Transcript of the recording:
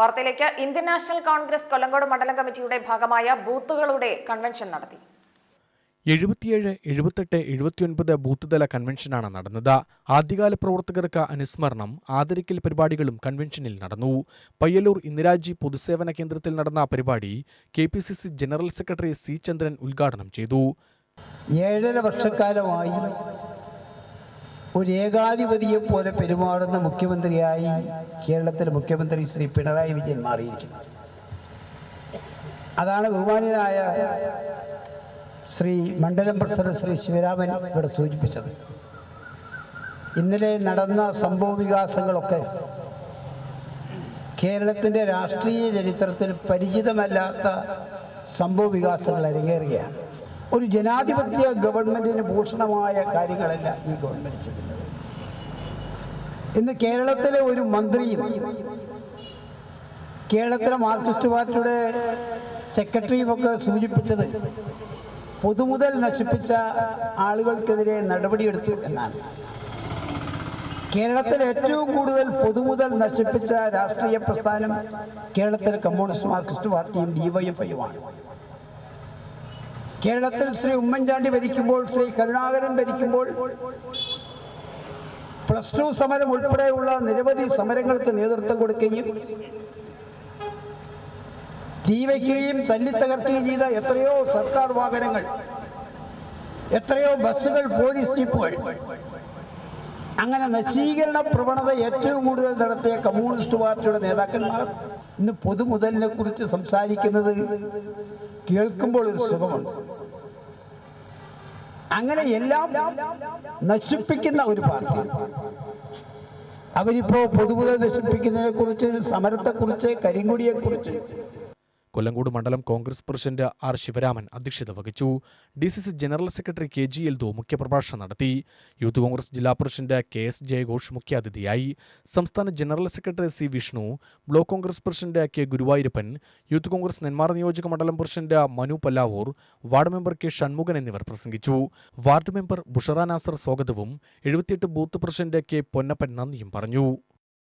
വാർത്തയിലേക്ക് Indian national Congress Kollengode മണ്ഡലം കമ്മിറ്റിയുടെ ഭാഗമായ ബൂത്തുകളുടെ കൺവെൻഷൻ നടത്തി. എഴുപത്തിയേഴ് എഴുപത്തെട്ട് എഴുപത്തിയൊൻപത് ബൂത്ത് തല കൺവെൻഷനാണ് നടന്നത്. ആദ്യകാല പ്രവർത്തകർക്ക് അനുസ്മരണം ആദരിക്കൽ പരിപാടികളും കൺവെൻഷനിൽ നടന്നു. പയ്യല്ലൂർ ഇന്ദിരാജി പൊതുസേവന കേന്ദ്രത്തിൽ നടന്ന പരിപാടി K P C C general secretary C Chandran ഉദ്ഘാടനം ചെയ്തു. ഏഴര വർഷക്കാലമായി ഒരു ഏകാധിപതിയെ പോലെ പെരുമാറുന്ന മുഖ്യമന്ത്രിയായി കേരളത്തിലെ മുഖ്യമന്ത്രി ശ്രീ പിണറായി വിജയൻ മാറിയിരിക്കുന്നു. അതാണ് ബഹുമാനായ ശ്രീ മണ്ഡലം പ്രസിഡന്റ് ശ്രീ ശിവരാമൻ ഇവിടെ സൂചിപ്പിച്ചത്. ഇന്നലെ നടന്ന സംഭവ വികാസങ്ങളൊക്കെ കേരളത്തിന്റെ രാഷ്ട്രീയ ചരിത്രത്തിൽ പരിചിതമല്ലാത്ത സംഭവ വികാസങ്ങൾ അരങ്ങേറുകയാണ്. ഒരു ജനാധിപത്യ ഗവൺമെന്റിന് ഭൂഷണമായ കാര്യങ്ങളല്ല ഈ ഗവൺമെന്റ് ചെയ്യുന്നത്. ഇന്ന് കേരളത്തിലെ ഒരു മന്ത്രിയും കേരളത്തിലെ മാർക്സിസ്റ്റ് പാർട്ടിയുടെ സെക്രട്ടറിയും ഒക്കെ സൂചിപ്പിച്ചത് പൊതുമുതൽ നശിപ്പിച്ച ആളുകൾക്കെതിരെ നടപടിയെടുത്തു എന്നാണ്. കേരളത്തിൽ ഏറ്റവും കൂടുതൽ പൊതുമുതൽ നശിപ്പിച്ച രാഷ്ട്രീയ പ്രസ്ഥാനം കേരളത്തിലെ കമ്മ്യൂണിസ്റ്റ് മാർക്സിസ്റ്റ് പാർട്ടിയും ഡിവൈഎഫ്ഐയുമാണ് കേരളത്തിൽ ശ്രീ ഉമ്മൻചാണ്ടി ഭരിക്കുമ്പോൾ ശ്രീ കരുണാകരൻ ഭരിക്കുമ്പോൾ പ്ലസ് ടു സമരം ഉൾപ്പെടെയുള്ള നിരവധി സമരങ്ങൾക്ക് നേതൃത്വം കൊടുക്കുകയും തീവയ്ക്കുകയും തല്ലിത്തകർക്കുകയും ചെയ്ത എത്രയോ സർക്കാർ വാഹനങ്ങൾ എത്രയോ ബസ്സുകൾ പോലീസ് ജീപ്പുകൾ. അങ്ങനെ നശീകരണ പ്രവണത ഏറ്റവും കൂടുതൽ നടത്തിയ കമ്മ്യൂണിസ്റ്റ് പാർട്ടിയുടെ നേതാക്കന്മാർ ഇന്ന് പൊതുമുതലിനെ കുറിച്ച് സംസാരിക്കുന്നത് കേൾക്കുമ്പോൾ ഒരു സുഖമുണ്ട്. അങ്ങനെ എല്ലാം നശിപ്പിക്കുന്ന ഒരു പാർട്ടി. അവരിപ്പോ പൊതുമുതൽ നശിപ്പിക്കുന്നതിനെ കുറിച്ച് സമരത്തെക്കുറിച്ച് കരിങ്കൊടിയെക്കുറിച്ച് കൊല്ലങ്കോട് മണ്ഡലം കോൺഗ്രസ് പ്രസിഡന്റ് ആർ ശിവരാമൻ അധ്യക്ഷത വഹിച്ചു. D C C general secretary K G Eldho മുഖ്യപ്രഭാഷണം നടത്തി. യൂത്ത് കോൺഗ്രസ് ജില്ലാ പ്രസിഡന്റ് കെ എസ് ജയഘോഷ് മുഖ്യാതിഥിയായി. സംസ്ഥാന general secretary C Vishnu block Congress president K Guruvayurappan youth Congress Nenmara നിയോജക മണ്ഡലം president Manu Pallavur ward member K Shanmughan എന്നിവർ പ്രസംഗിച്ചു. വാർഡ് മെമ്പർ ബുഷറ നാസർ സ്വാഗതവും എഴുപത്തിയെട്ട് ബൂത്ത് പ്രസിഡന്റ് കെ പൊന്നപ്പൻ നന്ദിയും പറഞ്ഞു.